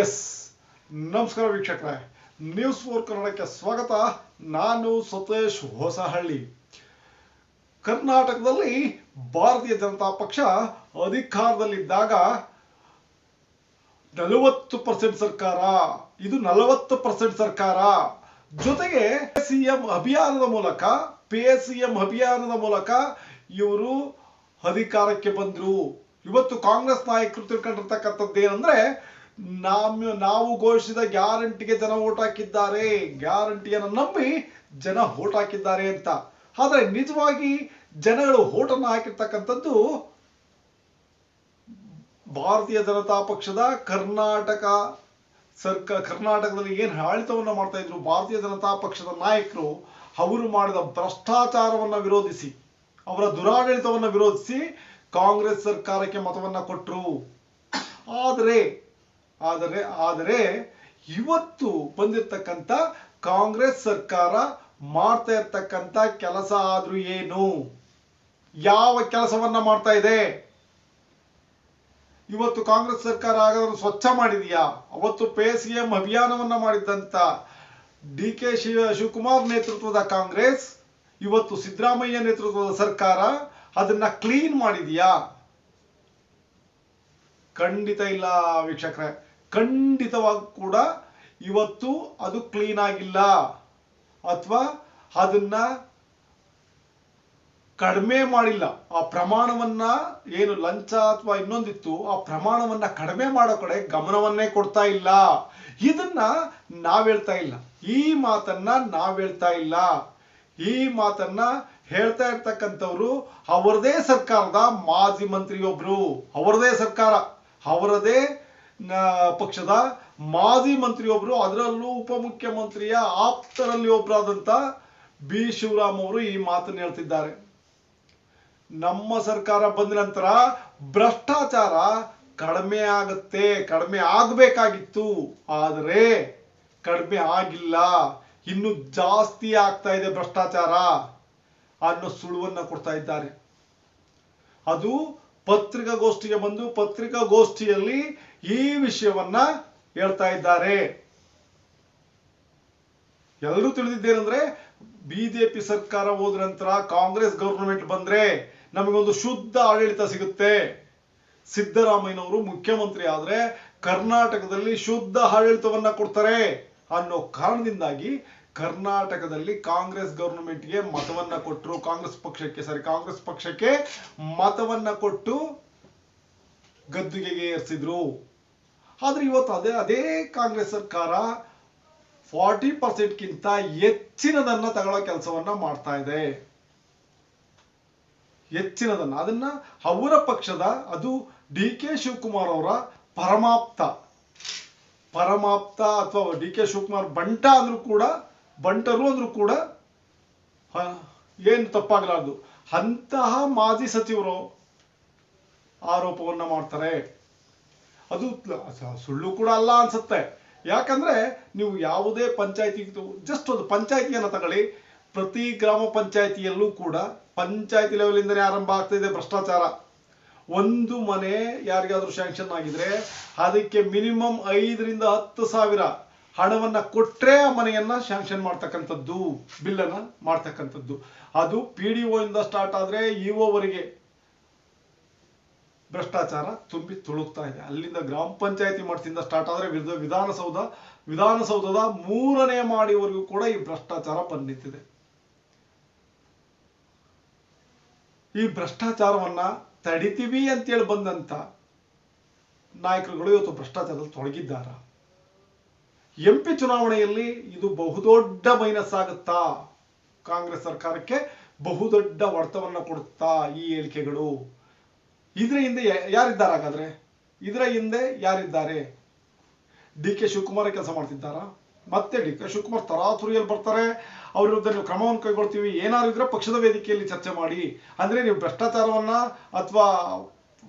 S. ನಮಸ್ಕಾರ ವೀಕ್ಷಕರೇ. News four ಕನ್ನಡಕ್ಕೆ ಸ್ವಾಗತ. ನಾನು ಸತೇಶ್ ಹೊಸಹಳ್ಳಿ. ಕರ್ನಾಟಕದಲ್ಲಿ ಭಾರತೀಯ ಜನತಾ ಪಕ್ಷ ಅಧಿಕಾರದಲ್ಲಿದ್ದಾಗ ನಲವತ್ತು ಪರ್ಸೆಂಟ್ ಸರ್ಕಾರ. ಇದು ನಲವತ್ತು ಪರ್ಸೆಂಟ್ ಸರ್ಕಾರ. ಜೊತೆಗೆ ಸಿಎಂ ಅಭಿಯಾನದ ಮೂಲಕ ಪಿ ಸಿಎಂ ಅಭಿಯಾನದ ಮೂಲಕ ಇವರು ಅಧಿಕಾರಕ್ಕೆ ಬಂದ್ರು. ಇವತ್ತು ಕಾಂಗ್ರೆಸ್ ನಾಯಕರು ತಿಳ್ಕೊಂಡಿರ್ತಕ್ಕಂಥದ್ದು ಏನಂದ್ರೆ ನಮ್ಮ ನಾವು ಘೋಷಿಸಿದ ಗ್ಯಾರಂಟಿಗೆ ಜನ ಓಟ್ ಹಾಕಿದ್ದಾರೆ. ಗ್ಯಾರಂಟಿಯನ್ನು ನಂಬಿ ಜನ ಓಟ್ ಹಾಕಿದ್ದಾರೆ ಅಂತ. ಆದ್ರೆ ನಿಜವಾಗಿ ಜನಗಳು ಓಟನ್ನು ಹಾಕಿರ್ತಕ್ಕಂಥದ್ದು ಭಾರತೀಯ ಜನತಾ ಪಕ್ಷದ ಕರ್ನಾಟಕ ಸರ್ಕಾರ ಕರ್ನಾಟಕದಲ್ಲಿ ಏನು ಆಡಳಿತವನ್ನು ಮಾಡ್ತಾ ಇದ್ರು, ಭಾರತೀಯ ಜನತಾ ಪಕ್ಷದ ನಾಯಕರು ಅವರು ಮಾಡಿದ ಭ್ರಷ್ಟಾಚಾರವನ್ನ ವಿರೋಧಿಸಿ, ಅವರ ದುರಾಡಳಿತವನ್ನ ವಿರೋಧಿಸಿ ಕಾಂಗ್ರೆಸ್ ಸರ್ಕಾರಕ್ಕೆ ಮತವನ್ನ ಕೊಟ್ಟರು ಆದರೆ ಆದರೆ ಆದರೆ ಇವತ್ತು ಬಂದಿರತಕ್ಕಂಥ ಕಾಂಗ್ರೆಸ್ ಸರ್ಕಾರ ಮಾಡ್ತಾ ಇರ್ತಕ್ಕಂಥ ಕೆಲಸ ಆದ್ರೂ ಏನು? ಯಾವ ಕೆಲಸವನ್ನ ಮಾಡ್ತಾ ಇದೆ? ಇವತ್ತು ಕಾಂಗ್ರೆಸ್ ಸರ್ಕಾರ ಆಗದನ್ನು ಸ್ವಚ್ಛ ಮಾಡಿದೆಯಾ? ಅವತ್ತು ಪೇ ಸಿ ಎಂ ಅಭಿಯಾನವನ್ನ ಮಾಡಿದ್ದಂತ ಡಿ ಕೆ ಶಿವ ಶಿವಕುಮಾರ್ ನೇತೃತ್ವದ ಕಾಂಗ್ರೆಸ್, ಇವತ್ತು ಸಿದ್ದರಾಮಯ್ಯ ನೇತೃತ್ವದ ಸರ್ಕಾರ ಅದನ್ನ ಕ್ಲೀನ್ ಮಾಡಿದೆಯಾ? ಖಂಡಿತ ಇಲ್ಲ ವೀಕ್ಷಕರೇ. ಖಂಡಿತವಾಗಿ ಕೂಡ ಇವತ್ತು ಅದು ಕ್ಲೀನ್ ಆಗಿಲ್ಲ. ಅಥವಾ ಅದನ್ನ ಕಡಿಮೆ ಮಾಡಿಲ್ಲ. ಆ ಪ್ರಮಾಣವನ್ನ ಏನು ಲಂಚ ಅಥವಾ ಇನ್ನೊಂದಿತ್ತು, ಆ ಪ್ರಮಾಣವನ್ನ ಕಡಿಮೆ ಮಾಡೋ ಕಡೆ ಗಮನವನ್ನೇ ಕೊಡ್ತಾ ಇಲ್ಲ. ಇದನ್ನ ನಾವ್ ಹೇಳ್ತಾ ಇಲ್ಲ. ಈ ಮಾತನ್ನ ನಾವ್ ಹೇಳ್ತಾ ಇಲ್ಲ. ಈ ಮಾತನ್ನ ಹೇಳ್ತಾ ಇರ್ತಕ್ಕಂಥವ್ರು ಅವರದೇ ಸರ್ಕಾರದ ಮಾಜಿ ಮಂತ್ರಿಯೊಬ್ರು. ಅವರದೇ ಸರ್ಕಾರ. ಅವರದೇ ಪಕ್ಷದ ಮಾಜಿ ಮಂತ್ರಿಯೊಬ್ರು, ಅದರಲ್ಲೂ ಉಪಮುಖ್ಯಮಂತ್ರಿಯ ಆಪ್ತರಲ್ಲಿ ಒಬ್ಬರಾದಂತ ಬಿ. ಶಿವರಾಮ್ ಅವರು ಈ ಮಾತನ್ನು ಹೇಳ್ತಿದ್ದಾರೆ. ನಮ್ಮ ಸರ್ಕಾರ ಬಂದ ನಂತರ ಭ್ರಷ್ಟಾಚಾರ ಕಡಿಮೆ ಆಗತ್ತೆ, ಕಡಿಮೆ ಆಗಬೇಕಾಗಿತ್ತು. ಆದರೆ ಕಡಿಮೆ ಆಗಿಲ್ಲ. ಇನ್ನು ಜಾಸ್ತಿ ಆಗ್ತಾ ಇದೆ ಭ್ರಷ್ಟಾಚಾರ ಅನ್ನೋ ಸುಳುವನ್ನ ಕೊಡ್ತಾ ಇದ್ದಾರೆ. ಅದು ಪತ್ರಿಕಾಗೋಷ್ಠಿಗೆ ಬಂದು ಪತ್ರಿಕಾಗೋಷ್ಠಿಯಲ್ಲಿ ಈ ವಿಷಯವನ್ನ ಹೇಳ್ತಾ ಇದ್ದಾರೆ. ಎಲ್ಲರೂ ತಿಳಿದಿದ್ದೇನೆಂದ್ರೆ, ಬಿಜೆಪಿ ಸರ್ಕಾರ ಹೋದ ನಂತರ ಕಾಂಗ್ರೆಸ್ ಗವರ್ನಮೆಂಟ್ ಬಂದ್ರೆ ನಮಗೊಂದು ಶುದ್ಧ ಆಡಳಿತ ಸಿಗುತ್ತೆ. ಸಿದ್ದರಾಮಯ್ಯನವರು ಮುಖ್ಯಮಂತ್ರಿ ಆದ್ರೆ ಕರ್ನಾಟಕದಲ್ಲಿ ಶುದ್ಧ ಆಡಳಿತವನ್ನ ಕೊಡ್ತಾರೆ. ಅನ್ನೋ ಕಾರಣದಿಂದಾಗಿ ಕರ್ನಾಟಕದಲ್ಲಿ ಕಾಂಗ್ರೆಸ್ ಗವರ್ನಮೆಂಟ್ಗೆ ಮತವನ್ನ ಕೊಟ್ಟರು ಕಾಂಗ್ರೆಸ್ ಪಕ್ಷಕ್ಕೆ ಸಾರಿ ಕಾಂಗ್ರೆಸ್ ಪಕ್ಷಕ್ಕೆ ಮತವನ್ನ ಕೊಟ್ಟು ಗದ್ದುಗೆಗೆ ಏರಿಸಿದ್ರು. ಆದ್ರೆ ಇವತ್ತು ಅದೇ ಅದೇ ಕಾಂಗ್ರೆಸ್ ಸರ್ಕಾರ ಫಾರ್ಟಿ ಪರ್ಸೆಂಟ್ಗಿಂತ ಹೆಚ್ಚಿನದನ್ನ ತಗೊಳ್ಳೋ ಕೆಲಸವನ್ನ ಮಾಡ್ತಾ ಇದೆ. ಹೆಚ್ಚಿನದನ್ನ. ಅದನ್ನ ಅವರ ಪಕ್ಷದ, ಅದು ಡಿ ಕೆ ಶಿವಕುಮಾರ್ ಅವರ ಪರಮಾಪ್ತ. ಪರಮಾಪ್ತ ಅಥವಾ ಡಿ ಕೆ ಶಿವಕುಮಾರ್ ಬಂಟ ಅಂದ್ರೂ ಕೂಡ, ಬಂಟರು ಅಂದ್ರೂ ಕೂಡ ಏನು ತಪ್ಪಾಗಲಾರದು. ಅಂತಹ ಮಾಜಿ ಸಚಿವರು ಆರೋಪವನ್ನ ಮಾಡ್ತಾರೆ. ಅದು ಸುಳ್ಳು ಕೂಡ ಅಲ್ಲ ಅನ್ಸುತ್ತೆ. ಯಾಕಂದ್ರೆ ನೀವು ಯಾವುದೇ ಪಂಚಾಯತಿ ಜಸ್ಟ್ ಒಂದು ಪಂಚಾಯತಿಯನ್ನ ತಗೊಳ್ಳಿ. ಪ್ರತಿ ಗ್ರಾಮ ಪಂಚಾಯತಿಯಲ್ಲೂ ಕೂಡ ಪಂಚಾಯತಿ ಲೆವೆಲ್ ಇಂದನೇ ಆರಂಭ ಆಗ್ತಾ ಇದೆ ಭ್ರಷ್ಟಾಚಾರ. ಒಂದು ಮನೆ ಯಾರಿಗಾದ್ರೂ ಶಾಂಕ್ಷನ್ ಆಗಿದ್ರೆ ಅದಕ್ಕೆ ಮಿನಿಮಮ್ ಐದರಿಂದ ಹತ್ತು ಸಾವಿರ ಹಣವನ್ನ ಕೊಟ್ರೆ ಆ ಮನೆಯನ್ನ ಶಾಂಕ್ಷನ್ ಮಾಡ್ತಕ್ಕಂಥದ್ದು ಬಿಲ್ ಅನ್ನ ಮಾಡ್ತಕ್ಕಂಥದ್ದು. ಅದು ಪಿ ಡಿ ಇಂದ ಸ್ಟಾರ್ಟ್ ಆದ್ರೆ ಇಒ ವರೆಗೆ ಭ್ರಷ್ಟಾಚಾರ ತುಂಬಿ ತುಳುಕ್ತಾ ಇದೆ. ಅಲ್ಲಿಂದ ಗ್ರಾಮ ಪಂಚಾಯತಿ ಮಟ್ಟದಿಂದ ಸ್ಟಾರ್ಟ್ ಆದ್ರೆ ವಿಧ- ವಿಧಾನಸೌಧ, ವಿಧಾನಸೌಧದ ಮೂರನೇ ಮಾಡಿವರೆಗೂ ಕೂಡ ಈ ಭ್ರಷ್ಟಾಚಾರ ಬಂದ್ ನಿಂತಿದೆ. ಈ ಭ್ರಷ್ಟಾಚಾರವನ್ನ ತಡಿತೀವಿ ಅಂತೇಳಿ ಬಂದಂತ ನಾಯಕರುಗಳು ಇವತ್ತು ಭ್ರಷ್ಟಾಚಾರದಲ್ಲಿ ತೊಡಗಿದ್ದಾರೆ. ಎಂ ಪಿ ಚುನಾವಣೆಯಲ್ಲಿ ಇದು ಬಹುದೊಡ್ಡ ಮೈನಸ್ ಆಗುತ್ತಾ? ಕಾಂಗ್ರೆಸ್ ಸರ್ಕಾರಕ್ಕೆ ಬಹುದೊಡ್ಡ ಹೊಡೆತವನ್ನ ಕೊಡುತ್ತಾ ಈ ಹೇಳಿಕೆಗಳು? ಇದ್ರ ಹಿಂದೆ ಯಾರಿದ್ದಾರೆ ಹಾಗಾದ್ರೆ? ಇದರ ಹಿಂದೆ ಯಾರಿದ್ದಾರೆ? ಡಿ ಕೆ ಶಿವಕುಮಾರ ಕೆಲಸ ಮಾಡ್ತಿದ್ದಾರಾ? ಮತ್ತೆ ಡಿ ಕೆ ಶಿವಕುಮಾರ್ ತರಾತುರಿಯಲ್ಲಿ ಬರ್ತಾರೆ. ಅವ್ರ ವಿರುದ್ಧ ನೀವು ಕ್ರಮವನ್ನು ಕೈಗೊಳ್ತೀವಿ. ಏನಾದ್ರು ಇದ್ರೆ ಪಕ್ಷದ ವೇದಿಕೆಯಲ್ಲಿ ಚರ್ಚೆ ಮಾಡಿ. ಅಂದ್ರೆ ನೀವು ಭ್ರಷ್ಟಾಚಾರವನ್ನ ಅಥವಾ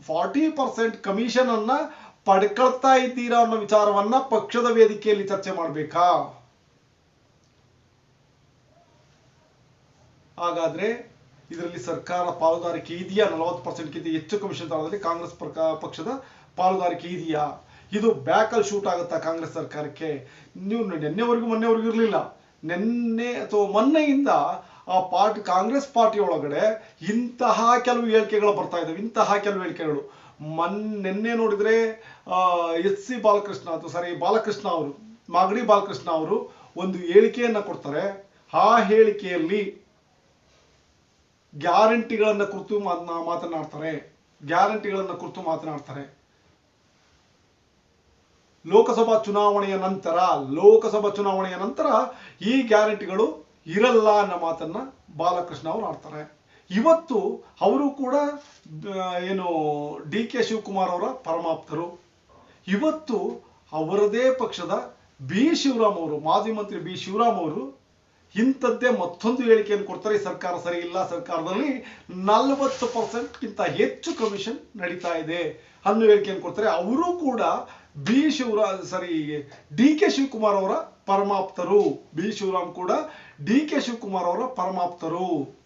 ಫಾರ್ಟಿ ಪರ್ಸೆಂಟ್ ಕಮಿಷನ್ ಅನ್ನ ಪಡ್ಕೊಳ್ತಾ ಇದ್ದೀರಾ ಅನ್ನೋ ವಿಚಾರವನ್ನ ಪಕ್ಷದ ವೇದಿಕೆಯಲ್ಲಿ ಚರ್ಚೆ ಮಾಡ್ಬೇಕಾ? ಹಾಗಾದ್ರೆ ಇದರಲ್ಲಿ ಸರ್ಕಾರ ಪಾಲುದಾರಿಕೆ ಇದೆಯಾ? ನಲವತ್ತು ಪರ್ಸೆಂಟ್ಗಿಂತ ಹೆಚ್ಚು ಕಮಿಷನ್ ತರದಲ್ಲಿ ಕಾಂಗ್ರೆಸ್ ಪಕ್ಷದ ಪಾಲುದಾರಿಕೆ ಇದೆಯಾ? ಇದು ಬ್ಯಾಕಲ್ಲಿ ಶೂಟ್ ಆಗುತ್ತಾ ಕಾಂಗ್ರೆಸ್ ಸರ್ಕಾರಕ್ಕೆ? ನೀವು ನಿನ್ನೆವರೆಗೂ ಮೊನ್ನೆವರೆಗೂ ಇರಲಿಲ್ಲ. ನಿನ್ನೆ ಅಥವಾ ಮೊನ್ನೆಯಿಂದ ಆ ಪಾರ್ಟಿ, ಕಾಂಗ್ರೆಸ್ ಪಾರ್ಟಿ ಒಳಗಡೆ ಇಂತಹ ಕೆಲವು ಹೇಳಿಕೆಗಳು ಬರ್ತಾ ಇದ್ದಾವೆ. ಇಂತಹ ಕೆಲವು ಹೇಳಿಕೆಗಳು. ಮೊನ್, ನಿನ್ನೆ ನೋಡಿದ್ರೆ ಎಸ್ ಸಿ ಬಾಲಕೃಷ್ಣ ಅಥವಾ ಸಾರಿ ಬಾಲಕೃಷ್ಣ ಅವರು, ಮಾಗಡಿ ಬಾಲಕೃಷ್ಣ ಅವರು ಒಂದು ಹೇಳಿಕೆಯನ್ನು ಕೊಡ್ತಾರೆ. ಆ ಹೇಳಿಕೆಯಲ್ಲಿ ಗ್ಯಾರಂಟಿಗಳನ್ನು ಕುರಿತು ಮಾತನಾ- ಮಾತನಾಡ್ತಾರೆ. ಗ್ಯಾರಂಟಿಗಳನ್ನು ಕುರಿತು ಮಾತನಾಡ್ತಾರೆ. ಲೋಕಸಭಾ ಚುನಾವಣೆಯ ನಂತರ, ಲೋಕಸಭಾ ಚುನಾವಣೆಯ ನಂತರ ಈ ಗ್ಯಾರಂಟಿಗಳು ಇರಲ್ಲ ಅನ್ನೋ ಮಾತನ್ನ ಬಾಲಕೃಷ್ಣ ಅವರು ಆಡ್ತಾರೆ. ಇವತ್ತು ಅವರು ಕೂಡ ಏನು ಡಿ ಕೆ ಶಿವಕುಮಾರ್ ಅವರ ಪರಮಾಪ್ತರು. ಇವತ್ತು ಅವರದೇ ಪಕ್ಷದ ಬಿ ಶಿವರಾಮ್ ಅವರು, ಮಾಜಿ ಮಂತ್ರಿ ಬಿ ಶಿವರಾಮ್ ಅವರು ಇಂಥದ್ದೇ ಮತ್ತೊಂದು ಹೇಳಿಕೆಯನ್ನು ಕೊಡ್ತಾರೆ ಸರ್ಕಾರ ಸರಿ ಇಲ್ಲ, ಸರ್ಕಾರದಲ್ಲಿ ನಲವತ್ತು ಪರ್ಸೆಂಟ್ಗಿಂತ ಹೆಚ್ಚು ಕಮಿಷನ್ ನಡೀತಾ ಇದೆ ಅನ್ನೋ ಹೇಳಿಕೆಯನ್ನು ಕೊಡ್ತಾರೆ. ಅವರು ಕೂಡ ಬಿ ಶಿವರಾಮ್ ಸರಿ, ಡಿ ಕೆ ಶಿವಕುಮಾರ್ ಅವರ ಪರಮಾಪ್ತರು. ಬಿ ಶಿವರಾಮ್ ಕೂಡ ಡಿ ಕೆ ಶಿವಕುಮಾರ್ ಅವರ ಪರಮಾಪ್ತರು.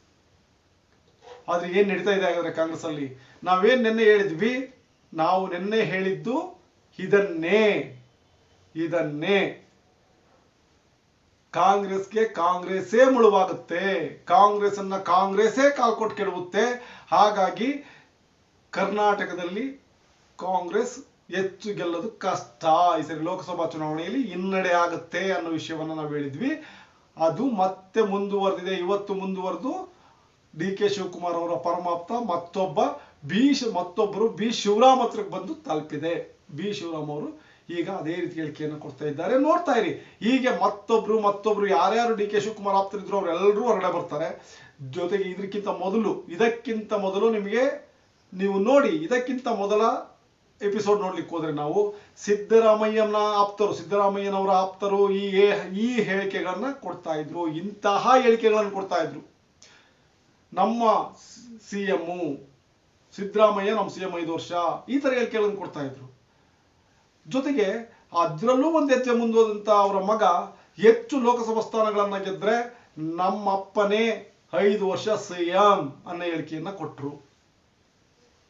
ಆದ್ರೆ ಏನ್ ನಡೀತಾ ಇದೆ ಹಾಗಾದ್ರೆ ಕಾಂಗ್ರೆಸ್ ಅಲ್ಲಿ ನಾವೇನ್ ನಿನ್ನೆ ಹೇಳಿದ್ವಿ? ನಾವು ನಿನ್ನೆ ಹೇಳಿದ್ದು ಇದನ್ನೇ. ಇದನ್ನೇ. ಕಾಂಗ್ರೆಸ್ಗೆ ಕಾಂಗ್ರೆಸ್ಸೇ ಮುಳುವಾಗುತ್ತೆ. ಕಾಂಗ್ರೆಸ್ ಅನ್ನ ಕಾಂಗ್ರೆಸ್ಸೇ ಕಾಲ್ಕೊಟ್ಟು ಕೆಡವುತ್ತೆ. ಹಾಗಾಗಿ ಕರ್ನಾಟಕದಲ್ಲಿ ಕಾಂಗ್ರೆಸ್ ಹೆಚ್ಚು ಗೆಲ್ಲೋದು ಕಷ್ಟ. ಈ ಸರಿ ಲೋಕಸಭಾ ಚುನಾವಣೆಯಲ್ಲಿ ಹಿನ್ನಡೆ ಆಗುತ್ತೆ ಅನ್ನೋ ವಿಷಯವನ್ನು ನಾವು ಹೇಳಿದ್ವಿ. ಅದು ಮತ್ತೆ ಮುಂದುವರೆದಿದೆ. ಇವತ್ತು ಮುಂದುವರೆದು ಡಿ ಕೆ ಶಿವಕುಮಾರ್ ಅವರ ಪರಮಾಪ್ತ, ಮತ್ತೊಬ್ಬ ಬಿ ಮತ್ತೊಬ್ಬರು ಬಿ ಶಿವರಾಮ್ ಹತ್ರಕ್ಕೆ ಬಂದು ತಲುಪಿದೆ. ಬಿ ಶಿವರಾಮ್ ಅವರು ಈಗ ಅದೇ ರೀತಿ ಹೇಳಿಕೆಯನ್ನು ಕೊಡ್ತಾ ಇದ್ದಾರೆ. ನೋಡ್ತಾ ಇರಿ. ಹೀಗೆ ಮತ್ತೊಬ್ರು ಮತ್ತೊಬ್ರು ಯಾರ್ಯಾರು ಡಿ ಕೆ ಶಿವಕುಮಾರ್ ಆಪ್ತರಿದ್ರು ಅವರೆಲ್ಲರೂ ಹೊರಗಡೆ ಬರ್ತಾರೆ. ಜೊತೆಗೆ ಇದಕ್ಕಿಂತ ಮೊದಲು ಇದಕ್ಕಿಂತ ಮೊದಲು ನಿಮಗೆ ನೀವು ನೋಡಿ, ಇದಕ್ಕಿಂತ ಮೊದಲ ಎಪಿಸೋಡ್ ನೋಡ್ಲಿಕ್ಕೆ ಹೋದ್ರೆ ನಾವು ಸಿದ್ದರಾಮಯ್ಯನ ಆಪ್ತರು, ಸಿದ್ದರಾಮಯ್ಯನವರ ಆಪ್ತರು ಈ ಈ ಹೇಳಿಕೆಗಳನ್ನ ಕೊಡ್ತಾ ಇದ್ರು, ಇಂತಹ ಹೇಳಿಕೆಗಳನ್ನು ಕೊಡ್ತಾ ಇದ್ರು. ನಮ್ಮ ಸಿ ಎಂ ಸಿದ್ದರಾಮಯ್ಯ ನಮ್ಮ ಸಿ ಎಂ ಐದು ವರ್ಷ, ಈ ತರ ಹೇಳಿಕೆಗಳನ್ನು ಕೊಡ್ತಾ ಇದ್ರು. ಜೊತೆಗೆ ಅದರಲ್ಲೂ ಒಂದು ಹೆಜ್ಜೆ ಮುಂದುವಂತ ಅವರ ಮಗ ಹೆಚ್ಚು ಲೋಕಸಭಾ ಸ್ಥಾನಗಳನ್ನ ಗೆದ್ರೆ ನಮ್ಮಪ್ಪನೇ ಐದು ವರ್ಷ ಸಿ ಎಂ ಅನ್ನೋ ಹೇಳಿಕೆಯನ್ನ ಕೊಟ್ರು.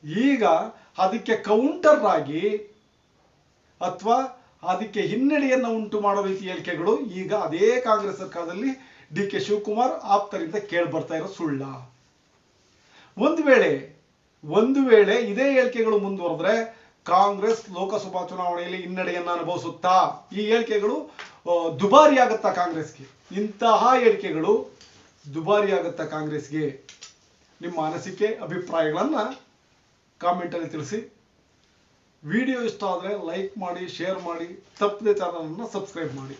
ಈಗ ಅದಕ್ಕೆ ಕೌಂಟರ್ ಆಗಿ ಅಥವಾ ಅದಕ್ಕೆ ಹಿನ್ನಡೆಯನ್ನು ಉಂಟು ಮಾಡೋ ರೀತಿ ಹೇಳಿಕೆಗಳು ಈಗ ಅದೇ ಕಾಂಗ್ರೆಸ್ ಸರ್ಕಾರದಲ್ಲಿ ಡಿ ಕೆ ಶಿವಕುಮಾರ್ ಆಪ್ತರಿಂದ ಕೇಳಿ ಬರ್ತಾ ಇರೋ ಸುಳ್ಳ. ಒಂದು ವೇಳೆ ಒಂದು ವೇಳೆ ಇದೇ ಹೇಳಿಕೆಗಳು ಮುಂದುವರೆದ್ರೆ ಕಾಂಗ್ರೆಸ್ ಲೋಕಸಭಾ ಚುನಾವಣೆಯಲ್ಲಿ ಹಿನ್ನಡೆಯನ್ನು ಅನುಭವಿಸುತ್ತಾ? ಈ ಹೇಳಿಕೆಗಳು ದುಬಾರಿ ಆಗುತ್ತಾ ಕಾಂಗ್ರೆಸ್ಗೆ? ಇಂತಹ ಹೇಳಿಕೆಗಳು ದುಬಾರಿ ಆಗುತ್ತಾ ಕಾಂಗ್ರೆಸ್ಗೆ? ನಿಮ್ಮ ಅನಿಸಿಕೆ, ಅಭಿಪ್ರಾಯಗಳನ್ನ ಕಾಮೆಂಟಲ್ಲಿ ತಿಳಿಸಿ. ವಿಡಿಯೋ ಇಷ್ಟ ಆದರೆ ಲೈಕ್ ಮಾಡಿ ಶೇರ್ ಮಾಡಿ ತಪ್ಪದೆ ಚಾನಲನ್ನು ಸಬ್ಸ್ಕ್ರೈಬ್ ಮಾಡಿ.